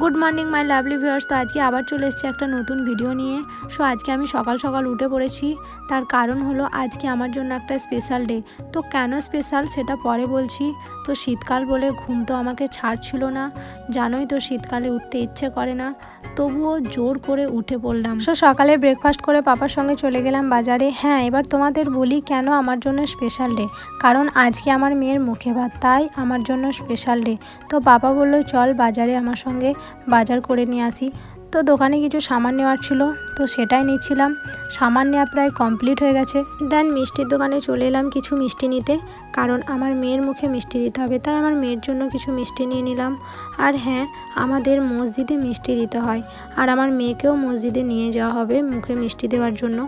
Good morning my lovely viewers তো আজকে আবার চলে এসেছি একটা নতুন ভিডিও নিয়ে। সো আজকে আমি সকাল সকাল উঠে পড়েছি। তার কারণ হলো, আজকে আমার জন্য একটা স্পেশাল ডে তো কেন স্পেশাল সেটা পরে বলছি। তো শীতকাল বলে ঘুম তো আমাকে ছাড়ছিল না। জানোই তো শীতকালে উঠতে ইচ্ছে করে না। তবুও জোর করে উঠে পড়লাম। সো সকালে ব্রেকফাস্ট করে পাপার সঙ্গে চলে গেলাম বাজারে। হ্যাঁ এবার তোমাদের বলি কেন আমার জন্য স্পেশাল ডে কারণ আজকে আমার মেয়ের মুখে ভাত, তাই আমার জন্য স্পেশাল ডে তো বাবা বলল, চল বাজারে আমার সঙ্গে বাজার করে নিয়ে আসি। তো দোকানে কিছু সামান নেওয়ার ছিল, তো সেটাই নিচ্ছিলাম। সামান নেওয়া প্রায় কমপ্লিট হয়ে গেছে। দেন মিষ্টির দোকানে চলে এলাম কিছু মিষ্টি নিতে, কারণ আমার মেয়ের মুখে মিষ্টি দিতে হবে, তাই আমার মেয়ের জন্য কিছু মিষ্টি নিয়ে নিলাম। আর হ্যাঁ আমাদের মসজিদে মিষ্টি দিতে হয়, আর আমার মেয়েকেও মসজিদে নিয়ে যাওয়া হবে মুখে মিষ্টি দেওয়ার জন্য।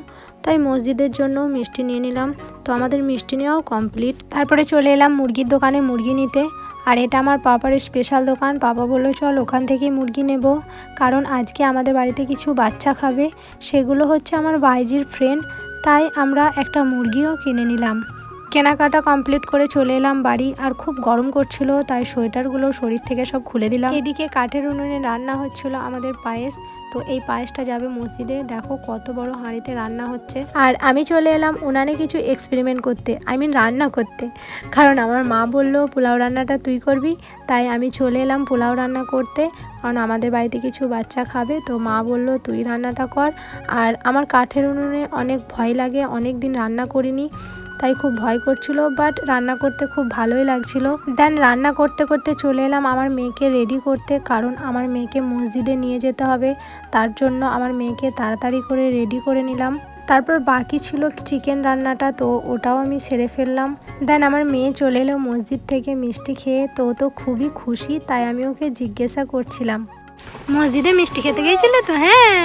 তাই মসজিদের জন্য মিষ্টি নিয়ে নিলাম। তো আমাদের মিষ্টি নেওয়াও কমপ্লিট তারপরে চলে এলাম মুরগির দোকানে মুরগি নিতে। আর এটা আমার পাপার স্পেশাল দোকান। পাপা বলল, চল ওখান থেকেই মুরগি নেব। কারণ আজকে আমাদের বাড়িতে কিছু বাচ্চা খাবে। সেগুলো হচ্ছে আমার ভাইজির ফ্রেন্ড তাই আমরা একটা মুরগিও কিনে নিলাম। কেনাকাটা কমপ্লিট করে চলে এলাম বাড়ি, আর খুব গরম করছিল, তাই সোয়েটারগুলো শরীর থেকে সব খুলে দিলাম। এদিকে কাঠের উনুনে রান্না হচ্ছিল আমাদের পায়েস, তো এই পায়েসটা যাবে মসজিদে, দেখো কত বড় হাঁড়িতে রান্না হচ্ছে। আর আমি চলে এলাম উনানে কিছু এক্সপেরিমেন্ট করতে আই মিন রান্না করতে। কারণ আমার মা বলল, পোলাও রান্নাটা তুই করবি। তাই আমি চলে এলাম পোলাও রান্না করতে, কারণ আমাদের বাড়িতে কিছু বাচ্চা খাবে, তো মা বলল, তুই রান্নাটা কর। আর আমার কাঠের উনুনে অনেক ভয় লাগে অনেক দিন রান্না করিনি। তাই খুব ভয় করছিল বাট রান্না করতে খুব ভালোই লাগছিল। দেন রান্না করতে করতে চলে এলাম আমার মেয়েকে রেডি করতে, কারণ আমার মেয়েকে মসজিদে নিয়ে যেতে হবে। তার জন্য আমার মেয়েকে তাড়াতাড়ি করে রেডি করে নিলাম। তারপর বাকি ছিল চিকেন রান্নাটা, তো ওটাও আমি সেরে ফেললাম। দেন আমার মেয়ে চলে এলো মসজিদ থেকে মিষ্টি খেয়ে, তো তো খুবই খুশি, তাই আমি ওকে জিজ্ঞাসা করছিলাম। মসজিদে মিষ্টি খেতে গিয়েছিলে তো? হ্যাঁ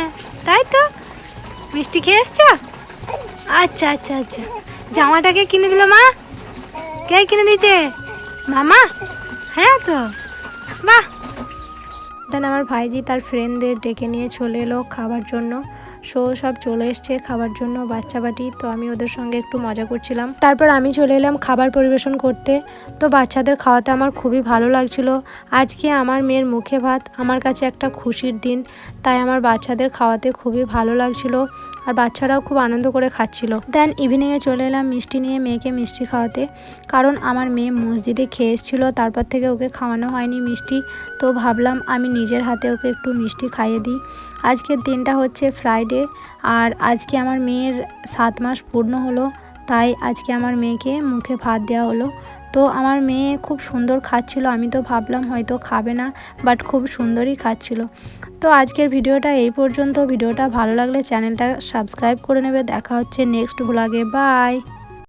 তাই তো? মিষ্টি খেয়ে এসছো? আচ্ছা আচ্ছা আচ্ছা। জামাটাকে কিনে দিল মা। কে কিনে দিয়েছে? মামা? হ্যাঁ তো। বাহ। দেন আমার ভাইজি তার ফ্রেন্ডদের ডেকে নিয়ে চলে এলো খাবার জন্য। শো সব চলে এসছে খাবার জন্য বাচ্চা বাটি তো আমি ওদের সঙ্গে একটু মজা করছিলাম। তারপর আমি চলে এলাম খাবার পরিবেশন করতে। তো বাচ্চাদের খাওয়াতে আমার খুবই ভালো লাগছিল। আজকে আমার মেয়ের মুখে ভাত, আমার কাছে একটা খুশির দিন। তাই আমার বাচ্চাদের খাওয়াতে খুবই ভালো লাগছিল। আর বাচ্চারাও খুব আনন্দ করে খাচ্ছিল। দেন ইভিনিংয়ে চলে এলাম মিষ্টি নিয়ে মেয়েকে মিষ্টি খাওয়াতে। কারণ আমার মেয়ে মসজিদে খেয়ে এসেছিল, তারপর থেকে ওকে খাওয়ানো হয়নি মিষ্টি। তো ভাবলাম আমি নিজের হাতে ওকে একটু মিষ্টি খাইয়ে দিই। আজকের দিনটা হচ্ছে ফ্রাইডে আর আজকে আমার মেয়ের সাত মাস পূর্ণ হলো, তাই আজকে আমার মেয়েকে মুখে ভাত দেওয়া হলো। তো আমার মেয়ে খুব সুন্দর খাচ্ছিল, আমি তো ভাবলাম হয়তো খাবে না বাট খুব সুন্দরই খাচ্ছিল। তো আজকের ভিডিওটা এই পর্যন্ত। ভিডিওটা ভালো লাগলে চ্যানেলটা সাবস্ক্রাইব করে নেবে। দেখা হচ্ছে নেক্সট ব্লগে বাই।